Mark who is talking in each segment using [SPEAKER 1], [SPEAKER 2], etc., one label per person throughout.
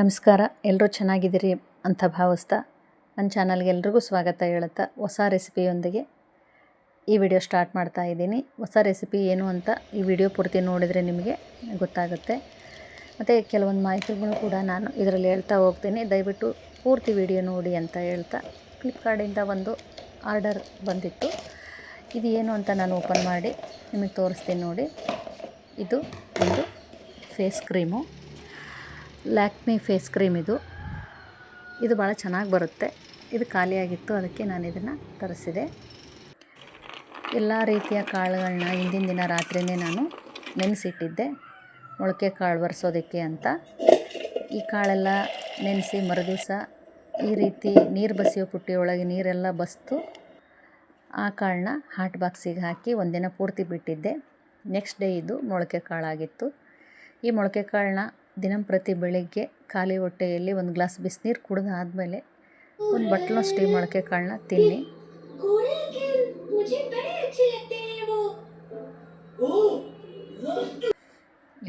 [SPEAKER 1] ನಮಸ್ಕಾರ ಎಲ್ಲರೂ ಚೆನ್ನಾಗಿದ್ದೀರಿ ಅಂತ ಭಾವಿಸ್ತಾ ನನ್ನ ಚಾನಲ್ಗೆ ಎಲ್ರಿಗೂ ಸ್ವಾಗತ ಹೇಳುತ್ತಾ ಹೊಸ ರೆಸಿಪಿಯೊಂದಿಗೆ. ಈ ವಿಡಿಯೋ ಸ್ಟಾರ್ಟ್ ಮಾಡ್ತಾ ಇದ್ದೀನಿ. ಹೊಸ ರೆಸಿಪಿ ಏನು ಅಂತ ಈ ವಿಡಿಯೋ ಪೂರ್ತಿ ನೋಡಿದರೆ ನಿಮಗೆ ಗೊತ್ತಾಗುತ್ತೆ. ಮತ್ತು ಕೆಲವೊಂದು ಮಾಹಿತಿಗಳು ಕೂಡ ನಾನು ಇದರಲ್ಲಿ ಹೇಳ್ತಾ ಹೋಗ್ತೀನಿ. ದಯವಿಟ್ಟು ಪೂರ್ತಿ ವಿಡಿಯೋ ನೋಡಿ ಅಂತ ಹೇಳ್ತಾ ಫ್ಲಿಪ್ಕಾರ್ಟಿಂದ ಒಂದು ಆರ್ಡರ್ ಬಂದಿತ್ತು. ಇದು ಏನು ಅಂತ ನಾನು ಓಪನ್ ಮಾಡಿ ನಿಮಗೆ ತೋರಿಸ್ತೀನಿ ನೋಡಿ. ಇದು ಒಂದು face cream. Lakme face cream ಇದು. ಇದು ಭಾಳ ಚೆನ್ನಾಗಿ ಬರುತ್ತೆ. ಇದು ಖಾಲಿಯಾಗಿತ್ತು, ಅದಕ್ಕೆ ನಾನು ಇದನ್ನು ತರಿಸಿದೆ. ಎಲ್ಲ ರೀತಿಯ ಕಾಳುಗಳನ್ನ ಹಿಂದಿನ ದಿನ ರಾತ್ರಿಯೇ ನಾನು ನೆನೆಸಿಟ್ಟಿದ್ದೆ. ಮೊಳಕೆ ಕಾಳು ಬರ್ಸೋದಕ್ಕೆ ಅಂತ. ಈ ಕಾಳೆಲ್ಲ ನೆನೆಸಿ ಮರುದಿವಸ ಈ ರೀತಿ ನೀರು ಬಸಿಯೋ ಪುಟ್ಟಿಯೊಳಗೆ ನೀರೆಲ್ಲ ಬಸ್ತು ಆ ಕಾಳನ್ನ ಹಾಟ್ ಬಾಕ್ಸಿಗೆ ಹಾಕಿ ಒಂದಿನ ಪೂರ್ತಿ ಬಿಟ್ಟಿದ್ದೆ. ನೆಕ್ಸ್ಟ್ ಡೇ ಇದು ಮೊಳಕೆ ಕಾಳಾಗಿತ್ತು. ಈ ಮೊಳಕೆ ಕಾಳನ್ನ ದಿನಂಪ್ರತಿ ಬೆಳಗ್ಗೆ ಖಾಲಿ ಹೊಟ್ಟೆಯಲ್ಲಿ ಒಂದು ಗ್ಲಾಸ್ ಬಿಸಿನೀರು ಕುಡ್ದು ಆದಮೇಲೆ ಒಂದು ಬಟ್ಲು ಸ್ಟೀಮ್ ಮೊಳಕೆ ಕಾಳನ್ನ ತಿನ್ನಿ.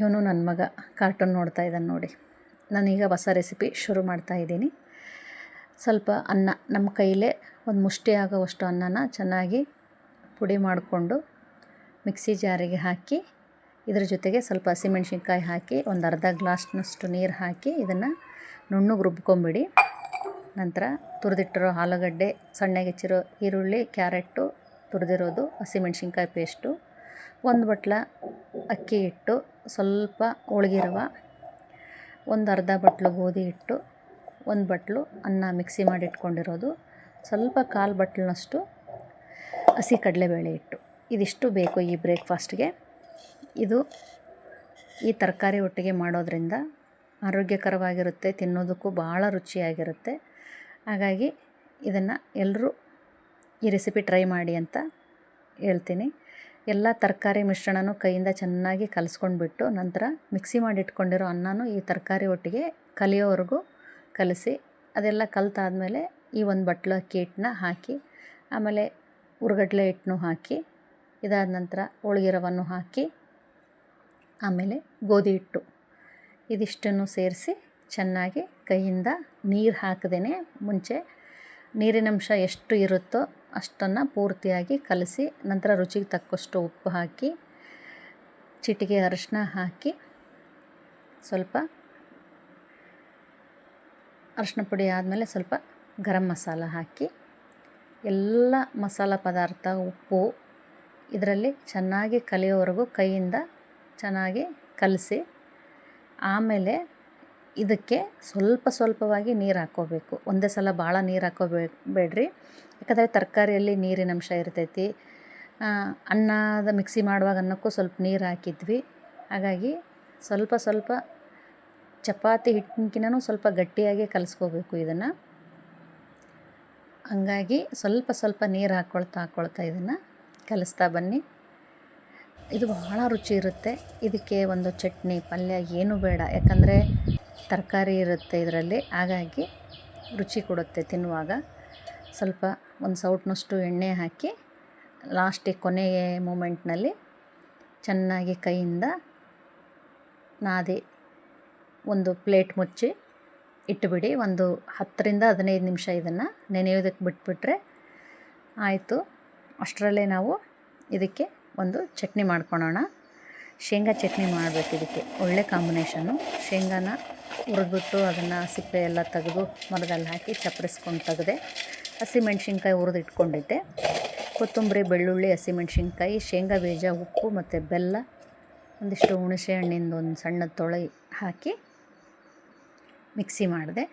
[SPEAKER 1] ಇವನು ನನ್ನ ಮಗ ಕಾರ್ಟೂನ್ ನೋಡ್ತಾ ಇದ್ದಾನೆ ನೋಡಿ. ನಾನೀಗ ಹೊಸ ರೆಸಿಪಿ ಶುರು ಮಾಡ್ತಾ ಇದ್ದೀನಿ. ಸ್ವಲ್ಪ ಅನ್ನ ನಮ್ಮ ಕೈಲೇ ಒಂದು ಮುಷ್ಟಿ ಆಗೋವಷ್ಟು ಅನ್ನನ ಚೆನ್ನಾಗಿ ಪುಡಿ ಮಾಡಿಕೊಂಡು ಮಿಕ್ಸಿ ಜಾರಿಗೆ ಹಾಕಿ ಇದ್ರ ಜೊತೆಗೆ ಸ್ವಲ್ಪ ಹಸಿಮೆಣ್ಸಿನ್ಕಾಯಿ ಹಾಕಿ ಒಂದು ಅರ್ಧ ಗ್ಲಾಸ್ನಷ್ಟು ನೀರು ಹಾಕಿ ಇದನ್ನು ನುಣ್ಣಗೆ ರುಬ್ಕೊಂಬಿಡಿ. ನಂತರ ತುರಿದಿಟ್ಟಿರೋ ಆಲೂಗಡ್ಡೆ, ಸಣ್ಣಗೆ ಹೆಚ್ಚಿರೋ ಈರುಳ್ಳಿ ಕ್ಯಾರೆಟು ತುರಿದಿರೋದು ಹಸಿಮೆಣ್ಸಿನ್ಕಾಯಿ ಪೇಸ್ಟು, ಒಂದು ಬಟ್ಲ ಅಕ್ಕಿ ಹಿಟ್ಟು, ಸ್ವಲ್ಪ ಹೋಳ್ಗಿರುವ ರವೆ ಒಂದು ಅರ್ಧ ಬಟ್ಲು ಗೋಧಿ ಹಿಟ್ಟು, ಒಂದು ಬಟ್ಲು ಅನ್ನ ಮಿಕ್ಸಿ ಮಾಡಿ ಇಟ್ಕೊಂಡಿರೋದು, ಸ್ವಲ್ಪ ಕಾಲು ಬಟ್ಲಿನಷ್ಟು ಹಸಿ ಕಡಲೆಬೇಳೆ ಹಿಟ್ಟು. ಇದಿಷ್ಟು ಬೇಕು ಈ ಬ್ರೇಕ್ಫಾಸ್ಟ್ಗೆ. ಇದು ಈ ತರಕಾರಿ ಒಟ್ಟಿಗೆ ಮಾಡೋದರಿಂದ ಆರೋಗ್ಯಕರವಾಗಿರುತ್ತೆ, ತಿನ್ನೋದಕ್ಕೂ ಭಾಳ ರುಚಿಯಾಗಿರುತ್ತೆ. ಹಾಗಾಗಿ ಇದನ್ನು ಎಲ್ಲರೂ ಈ ರೆಸಿಪಿ ಟ್ರೈ ಮಾಡಿ ಅಂತ ಹೇಳ್ತೀನಿ. ಎಲ್ಲ ತರಕಾರಿ ಮಿಶ್ರಣನೂ ಕೈಯಿಂದ ಚೆನ್ನಾಗಿ ಕಲಸ್ಕೊಂಡ್ಬಿಟ್ಟು ನಂತರ ಮಿಕ್ಸಿ ಮಾಡಿಟ್ಕೊಂಡಿರೋ ಅನ್ನನೂ ಈ ತರಕಾರಿ ಒಟ್ಟಿಗೆ ಕಲಿಯೋವರೆಗೂ ಕಲಸಿ, ಅದೆಲ್ಲ ಕಲ್ತಾದಮೇಲೆ ಈ ಒಂದು ಬಟ್ಲು ಅಕ್ಕಿ ಹಿಟ್ಟನ್ನ ಹಾಕಿ, ಆಮೇಲೆ ಉರ್ಗಡ್ಲೆ ಹಿಟ್ಟನ್ನು ಹಾಕಿ, ಇದಾದ ನಂತರ ಹೋಳ್ಗೆ ರವನ್ನು ಹಾಕಿ ಆಮೇಲೆ ಗೋಧಿ ಹಿಟ್ಟು. ಇದಿಷ್ಟನ್ನು ಸೇರಿಸಿ ಚೆನ್ನಾಗಿ ಕೈಯಿಂದ ನೀರು ಹಾಕದೇ ಮುಂಚೆ ನೀರಿನಂಶ ಎಷ್ಟು ಇರುತ್ತೋ ಅಷ್ಟನ್ನು ಪೂರ್ತಿಯಾಗಿ ಕಲಸಿ ನಂತರ ರುಚಿಗೆ ತಕ್ಕಷ್ಟು ಉಪ್ಪು ಹಾಕಿ, ಚಿಟಿಕೆ ಅರಿಶಿನ ಹಾಕಿ ಸ್ವಲ್ಪ ಅರಿಶಿನ ಪುಡಿ ಆದಮೇಲೆ ಸ್ವಲ್ಪ ಗರಂ ಮಸಾಲ ಹಾಕಿ, ಎಲ್ಲ ಮಸಾಲ ಪದಾರ್ಥ, ಉಪ್ಪು, ಇದರಲ್ಲಿ ಚೆನ್ನಾಗಿ ಕಲಿಯೋವರೆಗೂ ಕೈಯಿಂದ ಚೆನ್ನಾಗಿ ಕಲಸಿ, ಆಮೇಲೆ ಇದಕ್ಕೆ ಸ್ವಲ್ಪ ಸ್ವಲ್ಪವಾಗಿ ನೀರು ಹಾಕ್ಕೋಬೇಕು. ಒಂದೇ ಸಲ ಭಾಳ ನೀರು ಹಾಕ್ಕೋಬೇ ಬೇಡ್ರಿ ಯಾಕಂದರೆ ತರಕಾರಿಯಲ್ಲಿ ನೀರಿನ ಅಂಶ ಇರ್ತೈತಿ. ಅನ್ನದ ಮಿಕ್ಸಿ ಮಾಡುವಾಗ ಅನ್ನಕ್ಕೂ ಸ್ವಲ್ಪ ನೀರು ಹಾಕಿದ್ವಿ. ಹಾಗಾಗಿ ಸ್ವಲ್ಪ ಸ್ವಲ್ಪ ಚಪಾತಿ ಹಿಟ್ಟಿನಕಿನೂ ಸ್ವಲ್ಪ ಗಟ್ಟಿಯಾಗಿ ಕಲಿಸ್ಕೋಬೇಕು ಇದನ್ನು. ಹಂಗಾಗಿ ಸ್ವಲ್ಪ ಸ್ವಲ್ಪ ನೀರು ಹಾಕ್ಕೊಳ್ತಾ ಹಾಕ್ಕೊಳ್ತಾ ಇದನ್ನು ಕಲಿಸ್ತಾ ಬನ್ನಿ. ಇದು ಬಹಳ ರುಚಿ ಇರುತ್ತೆ. ಇದಕ್ಕೆ ಒಂದು ಚಟ್ನಿ, ಪಲ್ಯ ಏನೂ ಬೇಡ. ಯಾಕಂದರೆ ತರಕಾರಿ ಇರುತ್ತೆ ಇದರಲ್ಲಿ. ಹಾಗಾಗಿ ರುಚಿ ಕೊಡುತ್ತೆ ತಿನ್ನುವಾಗ. ಸ್ವಲ್ಪ ಒಂದು ಸೌಟ್ನಷ್ಟು ಎಣ್ಣೆ ಹಾಕಿ ಲಾಸ್ಟಿಗೆ ಕೊನೆಯ ಮೂಮೆಂಟ್ನಲ್ಲಿ ಚೆನ್ನಾಗಿ ಕೈಯಿಂದ ನಾದಿ ಒಂದು ಪ್ಲೇಟ್ ಮುಚ್ಚಿ ಇಟ್ಟುಬಿಡಿ. ಒಂದು ಹತ್ತರಿಂದ ಹದಿನೈದು ನಿಮಿಷ ಇದನ್ನು ನೆನೆಯೋದಕ್ಕೆ ಬಿಟ್ಬಿಟ್ರೆ ಆಯಿತು. ಅಷ್ಟರಲ್ಲೇ ನಾವು ಇದಕ್ಕೆ ಒಂದು ಚಟ್ನಿ ಮಾಡ್ಕೊಳೋಣ. ಶೇಂಗಾ ಚಟ್ನಿ ಮಾಡಬೇಕು ಇದಕ್ಕೆ. ಒಳ್ಳೆ ಕಾಂಬಿನೇಷನ್ನು ಶೇಂಗಾನ ಹುರಿದ್ಬಿಟ್ಟು ಅದನ್ನು ಸಿಪ್ಪೆ ಎಲ್ಲ ತೆಗೆದು ಮರದಲ್ಲಿ ಹಾಕಿ ಚಪ್ಪರಿಸ್ಕೊಂಡು ತೆಗೆದೆ ಹಸಿಮೆಣ್ಸಿನ್ಕಾಯಿ ಹುರಿದು ಇಟ್ಕೊಂಡಿದ್ದೆ. ಕೊತ್ತಂಬರಿ, ಬೆಳ್ಳುಳ್ಳಿ ಹಸಿಮೆಣ್ಸಿನ್ಕಾಯಿ ಶೇಂಗಾ, ಬೀಜ, ಉಪ್ಪು ಮತ್ತು ಬೆಲ್ಲ, ಒಂದಿಷ್ಟು ಹುಣಸೆ ಹಣ್ಣಿಂದು ಒಂದು ಸಣ್ಣ ತೊಳೆ ಹಾಕಿ ಮಿಕ್ಸಿ ಮಾಡಿದೆ.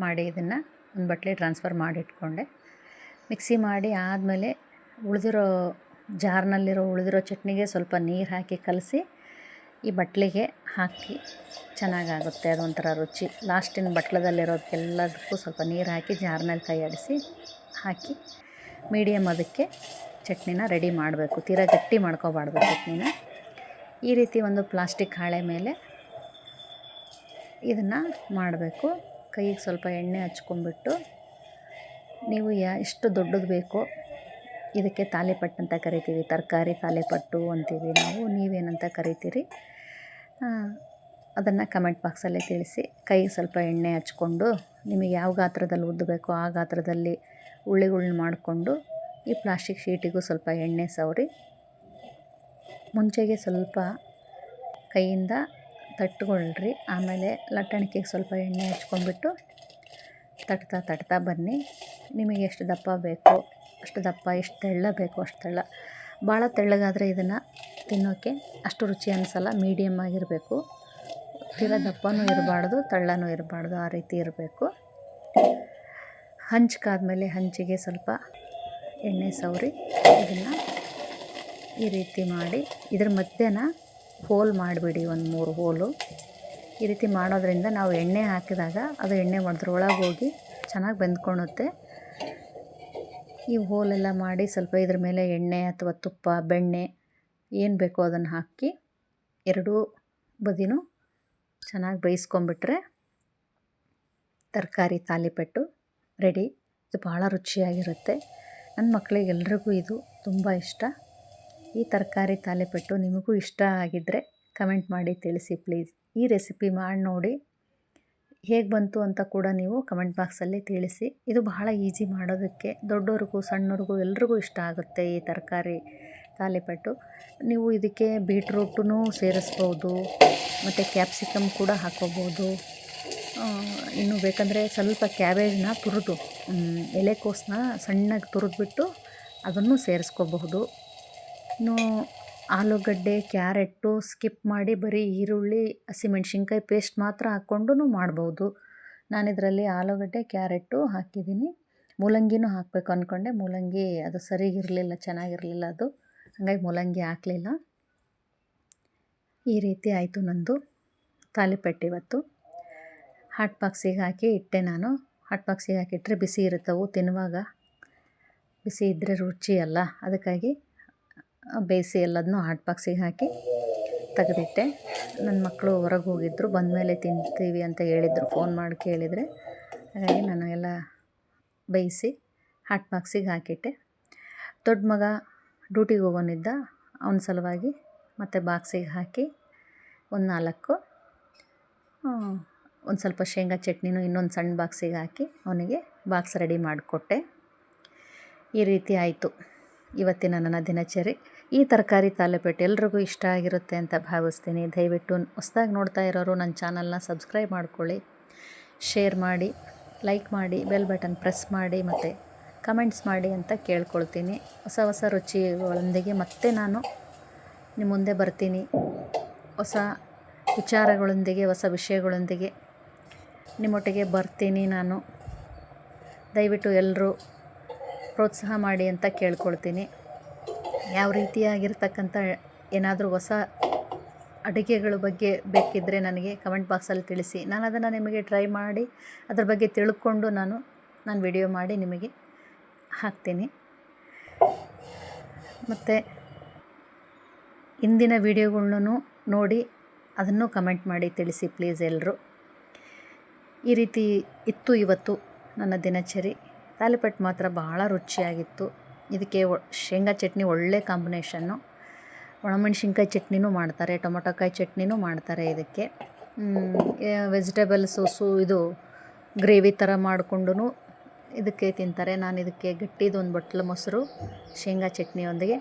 [SPEAKER 1] ಮಾಡಿ ಇದನ್ನು ಒಂದು ಬಟ್ಲಿ ಟ್ರಾನ್ಸ್ಫರ್ ಮಾಡಿ ಇಟ್ಕೊಂಡೆ. ಮಿಕ್ಸಿ ಮಾಡಿ ಆದಮೇಲೆ ಉಳಿದಿರೋ ಜಾರ್ನಲ್ಲಿರೋ ಉಳಿದಿರೋ ಚಟ್ನಿಗೆ ಸ್ವಲ್ಪ ನೀರು ಹಾಕಿ ಕಲಸಿ, ಈ ಬಟ್ಲಿಗೆ ಹಾಕಿ ಚೆನ್ನಾಗಾಗುತ್ತೆ. ಅದೊಂಥರ ರುಚಿ. ಲಾಸ್ಟಿನ ಬಟ್ಲದಲ್ಲಿರೋದಕ್ಕೆಲ್ಲದಕ್ಕೂ ಸ್ವಲ್ಪ ನೀರು ಹಾಕಿ ಜಾರ್ನಲ್ಲಿ ಕೈ ಆಡಿಸಿ ಹಾಕಿ ಮೀಡಿಯಮ್ ಅದಕ್ಕೆ ಚಟ್ನಿನ ರೆಡಿ ಮಾಡಬೇಕು. ತೀರಾ ಗಟ್ಟಿ ಮಾಡ್ಕೋಬಾರ್ದು ಚಟ್ನಿನ. ಈ ರೀತಿ ಒಂದು ಪ್ಲಾಸ್ಟಿಕ್ ಹಾಳೆ ಮೇಲೆ ಇದನ್ನು ಮಾಡಬೇಕು. ಕೈಗೆ ಸ್ವಲ್ಪ ಎಣ್ಣೆ ಹಚ್ಕೊಂಬಿಟ್ಟು ನೀವು ಯಾ ಎಷ್ಟು ದೊಡ್ಡದು ಬೇಕೋ ಇದಕ್ಕೆ ತಾಲಿಪಟ್ಟು ಅಂತ ಕರಿತೀವಿ, ತರಕಾರಿ ತಾಲಿಪಟ್ಟು ಅಂತೀವಿ ನಾವು, ನೀವೇನಂತ ಕರಿತೀರಿ? ಅದನ್ನು ಕಮೆಂಟ್ ಬಾಕ್ಸಲ್ಲಿ ತಿಳಿಸಿ ಕೈಗೆ ಸ್ವಲ್ಪ ಎಣ್ಣೆ ಹಚ್ಕೊಂಡು, ನಿಮಗೆ ಯಾವ ಗಾತ್ರದಲ್ಲಿ ಉದ್ದು ಬೇಕೋ ಆ ಗಾತ್ರದಲ್ಲಿ ಉಳ್ಳಿಗಳನ್ನ ಮಾಡಿಕೊಂಡು, ಈ ಪ್ಲಾಸ್ಟಿಕ್ ಶೀಟಿಗೂ ಸ್ವಲ್ಪ ಎಣ್ಣೆ ಸವರಿ. ಮುಂಚೆಗೆ ಸ್ವಲ್ಪ ಕೈಯಿಂದ ತಟ್ಕೊಳ್ರಿ, ಆಮೇಲೆ ಲಟ್ಟಣಿಕೆಗೆ ಸ್ವಲ್ಪ ಎಣ್ಣೆ ಹಚ್ಕೊಂಡ್ಬಿಟ್ಟು ತಟ್ತಾ ತಟ್ತಾ ಬನ್ನಿ. ನಿಮಗೆ ಎಷ್ಟು ದಪ್ಪ ಬೇಕೋ ಅಷ್ಟು ದಪ್ಪ, ಎಷ್ಟು ತೆಳ್ಳ ಬೇಕೋ ಅಷ್ಟು ತೆಳ್ಳ. ಭಾಳ ತೆಳ್ಳಗಾದರೆ ಇದನ್ನು ತಿನ್ನೋಕ್ಕೆ ಅಷ್ಟು ರುಚಿ ಅನಿಸಲ್ಲ ಮೀಡಿಯಮ್ ಆಗಿರಬೇಕು. ತೀರ ದಪ್ಪನೂ ಇರಬಾರ್ದು, ತೆಳ್ಳನೂ ಇರಬಾರ್ದು, ಆ ರೀತಿ ಇರಬೇಕು. ಹಂಚ್ಕಾದ್ಮೇಲೆ ಹಂಚಿಗೆ ಸ್ವಲ್ಪ ಎಣ್ಣೆ ಸವರಿ ಇದನ್ನು ಈ ರೀತಿ ಮಾಡಿ, ಇದ್ರ ಮಧ್ಯನ ಹೋಲ್ ಮಾಡಿಬಿಡಿ ಒಂದು ಮೂರು ಹೋಲು. ಈ ರೀತಿ ಮಾಡೋದ್ರಿಂದ ನಾವು ಎಣ್ಣೆ ಹಾಕಿದಾಗ ಅದು ಎಣ್ಣೆ ಒಳಗೆ ಹೋಗಿ ಚೆನ್ನಾಗಿ ಬೆಂದ್ಕೊಳುತ್ತೆ ಈ ಹೋಲೆಲ್ಲ ಮಾಡಿ ಸ್ವಲ್ಪ ಇದ್ರ ಮೇಲೆ ಎಣ್ಣೆ ಅಥವಾ ತುಪ್ಪ, ಬೆಣ್ಣೆ ಏನು ಬೇಕೋ ಅದನ್ನು ಹಾಕಿ ಎರಡೂ ಬದಿನೂ ಚೆನ್ನಾಗಿ ಬೇಯಿಸ್ಕೊಂಬಿಟ್ರೆ ತರಕಾರಿ, ತಾಲಿಪೆಟ್ಟು ರೆಡಿ ಇದು ಭಾಳ ರುಚಿಯಾಗಿರುತ್ತೆ. ನನ್ನ ಮಕ್ಕಳಿಗೆ ಎಲ್ರಿಗೂ ಇದು ತುಂಬ ಇಷ್ಟ. ಈ ತರಕಾರಿ, ತಾಲಿಪೆಟ್ಟು ನಿಮಗೂ ಇಷ್ಟ ಆಗಿದ್ದರೆ ಕಮೆಂಟ್ ಮಾಡಿ ತಿಳಿಸಿ ಪ್ಲೀಸ್. ಈ ರೆಸಿಪಿ ಮಾಡಿ ನೋಡಿ. ಹೇಗೆ ಬಂತು ಅಂತ ಕೂಡ ನೀವು ಕಮೆಂಟ್ ಬಾಕ್ಸಲ್ಲಿ ತಿಳಿಸಿ. ಇದು ಬಹಳ ಈಸಿ ಮಾಡೋದಕ್ಕೆ ದೊಡ್ಡವ್ರಿಗೂ ಸಣ್ಣವ್ರಿಗೂ ಎಲ್ರಿಗೂ ಇಷ್ಟ ಆಗುತ್ತೆ ಈ ತರಕಾರಿ ತಾಲಿಪಟ್ಟು. ನೀವು ಇದಕ್ಕೆ ಬೀಟ್ರೂಟೂ ಸೇರಿಸ್ಬೋದು, ಮತ್ತು ಕ್ಯಾಪ್ಸಿಕಮ್ ಕೂಡ ಹಾಕೋಬೋದು. ಇನ್ನು ಬೇಕಂದರೆ ಸ್ವಲ್ಪ ಕ್ಯಾಬೇಜ್ನ ತುರಿದು ಎಲೆಕೋಸನ್ನ ಸಣ್ಣಗೆ ತುರಿದ್ಬಿಟ್ಟು ಅದನ್ನು ಸೇರಿಸ್ಕೋಬಹುದು. ಇನ್ನು ಆಲೂಗಡ್ಡೆ ಕ್ಯಾರೆಟು ಸ್ಕಿಪ್ ಮಾಡಿ ಬರೀ ಈರುಳ್ಳಿ, ಹಸಿಮೆಣ್ಸಿನ್ಕಾಯಿ ಪೇಸ್ಟ್ ಮಾತ್ರ ಹಾಕ್ಕೊಂಡು ಮಾಡ್ಬೋದು. ನಾನಿದರಲ್ಲಿ ಆಲೂಗಡ್ಡೆ ಕ್ಯಾರೆಟು ಹಾಕಿದ್ದೀನಿ. ಮೂಲಂಗಿನೂ ಹಾಕಬೇಕು ಅಂದ್ಕೊಂಡೆ ಮೂಲಂಗಿ ಅದು ಸರಿಗಿರಲಿಲ್ಲ, ಚೆನ್ನಾಗಿರಲಿಲ್ಲ ಅದು. ಹಾಗಾಗಿ ಮೂಲಂಗಿ ಹಾಕಲಿಲ್ಲ. ಈ ರೀತಿ ಆಯಿತು ನಂದು ತಾಲಿಪೆಟ್ಟು ಇವತ್ತು. ಹಾಟ್ ಬಾಕ್ಸಿಗೆ ಹಾಕಿ ಇಟ್ಟೆ ನಾನು. ಹಾಟ್ ಬಾಕ್ಸಿಗೆ ಹಾಕಿಟ್ರೆ ಬಿಸಿ ಇರುತ್ತವು ತಿನ್ನುವಾಗ. ಬಿಸಿ ಇದ್ದರೆ ರುಚಿ ಅಲ್ಲ. ಅದಕ್ಕಾಗಿ ಬೇಯಿಸಿ ಎಲ್ಲದನ್ನೂ ಹಾಟ್ ಬಾಕ್ಸಿಗೆ ಹಾಕಿ ತೆಗೆದಿಟ್ಟೆ. ನನ್ನ ಮಕ್ಕಳು ಹೊರಗೆ ಹೋಗಿದ್ದರು ಬಂದಮೇಲೆ ತಿಂತೀವಿ ಅಂತ ಹೇಳಿದ್ರು. ಫೋನ್ ಮಾಡಿ ಕೇಳಿದರೆ. ಹಾಗಾಗಿ ನಾನು ಎಲ್ಲ ಬೇಯಿಸಿ ಹಾಟ್ ಬಾಕ್ಸಿಗೆ ಹಾಕಿಟ್ಟೆ. ದೊಡ್ಡ ಮಗ ಡ್ಯೂಟಿಗೆ ಹೋಗೋನಿದ್ದ. ಅವನ ಸಲುವಾಗಿ ಮತ್ತು ಬಾಕ್ಸಿಗೆ ಹಾಕಿ ಒಂದು ನಾಲ್ಕು ಒಂದು ಸ್ವಲ್ಪ ಶೇಂಗಾ ಚಟ್ನಿನೂ ಇನ್ನೊಂದು ಸಣ್ಣ ಬಾಕ್ಸಿಗೆ ಹಾಕಿ ಅವನಿಗೆ ಬಾಕ್ಸ್ ರೆಡಿ ಮಾಡಿಕೊಟ್ಟೆ. ಈ ರೀತಿ ಆಯಿತು. ಇವತ್ತಿನ ನನ್ನ ದಿನಚರಿ. ಈ ತರಕಾರಿ ತಾಲಿಪೆಟ್ಟು ಎಲ್ರಿಗೂ ಇಷ್ಟ ಆಗಿರುತ್ತೆ ಅಂತ ಭಾವಿಸ್ತೀನಿ. ದಯವಿಟ್ಟು ಹೊಸ್ದಾಗಿ ನೋಡ್ತಾ ಇರೋರು ನನ್ನ ಚಾನಲ್ನ ಸಬ್ಸ್ಕ್ರೈಬ್ ಮಾಡ್ಕೊಳ್ಳಿ, ಶೇರ್ ಮಾಡಿ, ಲೈಕ್ ಮಾಡಿ, ಬೆಲ್ ಬಟನ್ ಪ್ರೆಸ್ ಮಾಡಿ ಮತ್ತು ಕಮೆಂಟ್ಸ್ ಮಾಡಿ ಅಂತ ಕೇಳ್ಕೊಳ್ತೀನಿ. ಹೊಸ ಹೊಸ ರುಚಿಗಳೊಂದಿಗೆ ಮತ್ತೆ ನಾನು ನಿಮ್ಮ ಮುಂದೆ ಬರ್ತೀನಿ. ಹೊಸ ವಿಚಾರಗಳೊಂದಿಗೆ, ಹೊಸ ವಿಷಯಗಳೊಂದಿಗೆ ನಿಮ್ಮೊಟ್ಟಿಗೆ ಬರ್ತೀನಿ ನಾನು. ದಯವಿಟ್ಟು ಎಲ್ಲರೂ ಪ್ರೋತ್ಸಾಹ ಮಾಡಿ ಅಂತ ಕೇಳ್ಕೊಳ್ತೀನಿ. ಯಾವ ರೀತಿಯಾಗಿರ್ತಕ್ಕಂಥ ಏನಾದರೂ ಹೊಸ ಅಡುಗೆಗಳ ಬಗ್ಗೆ ಬೇಕಿದ್ದರೆ ನನಗೆ ಕಮೆಂಟ್ ಬಾಕ್ಸಲ್ಲಿ ತಿಳಿಸಿ. ನಾನು ಅದನ್ನು ನಿಮಗೆ ಟ್ರೈ ಮಾಡಿ, ಅದ್ರ ಬಗ್ಗೆ ತಿಳ್ಕೊಂಡು ನಾನು ನಾನು ವಿಡಿಯೋ ಮಾಡಿ ನಿಮಗೆ ಹಾಕ್ತೀನಿ. ಮತ್ತು ಇಂದಿನ ವಿಡಿಯೋಗಳ್ನೂ ನೋಡಿ ಅದನ್ನು ಕಮೆಂಟ್ ಮಾಡಿ ತಿಳಿಸಿ ಪ್ಲೀಸ್ ಎಲ್ಲರೂ. ಈ ರೀತಿ ಇತ್ತು ಇವತ್ತು ನನ್ನ ದಿನಚರಿ. ತಾಲಿಪಟ್ಟು ಮಾತ್ರ ಭಾಳ ರುಚಿಯಾಗಿತ್ತು. ಇದಕ್ಕೆ ಶೇಂಗಾ ಚಟ್ನಿ ಒಳ್ಳೆ ಕಾಂಬಿನೇಷನ್ನು. ಒಣಮೆಣ್ಸಿನ್ಕಾಯಿ ಚಟ್ನಿನೂ ಮಾಡ್ತಾರೆ, ಟೊಮೊಟೊಕಾಯಿ ಚಟ್ನಿನೂ ಮಾಡ್ತಾರೆ ಇದಕ್ಕೆ. ವೆಜಿಟೇಬಲ್ ಸೋಸು ಇದು ಗ್ರೇವಿ ಥರ ಮಾಡಿಕೊಂಡು ಇದಕ್ಕೆ ತಿಂತಾರೆ. ನಾನು ಇದಕ್ಕೆ ಗಟ್ಟಿದು ಒಂದು ಬಟ್ಲು ಮೊಸರು, ಶೇಂಗಾ ಚಟ್ನಿಯೊಂದಿಗೆ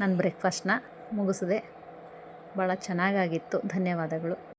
[SPEAKER 1] ನಾನು ಬ್ರೇಕ್ಫಾಸ್ಟ್ನ ಮುಗಿಸಿದೆ. ಭಾಳ ಚೆನ್ನಾಗಾಗಿತ್ತು. ಧನ್ಯವಾದಗಳು.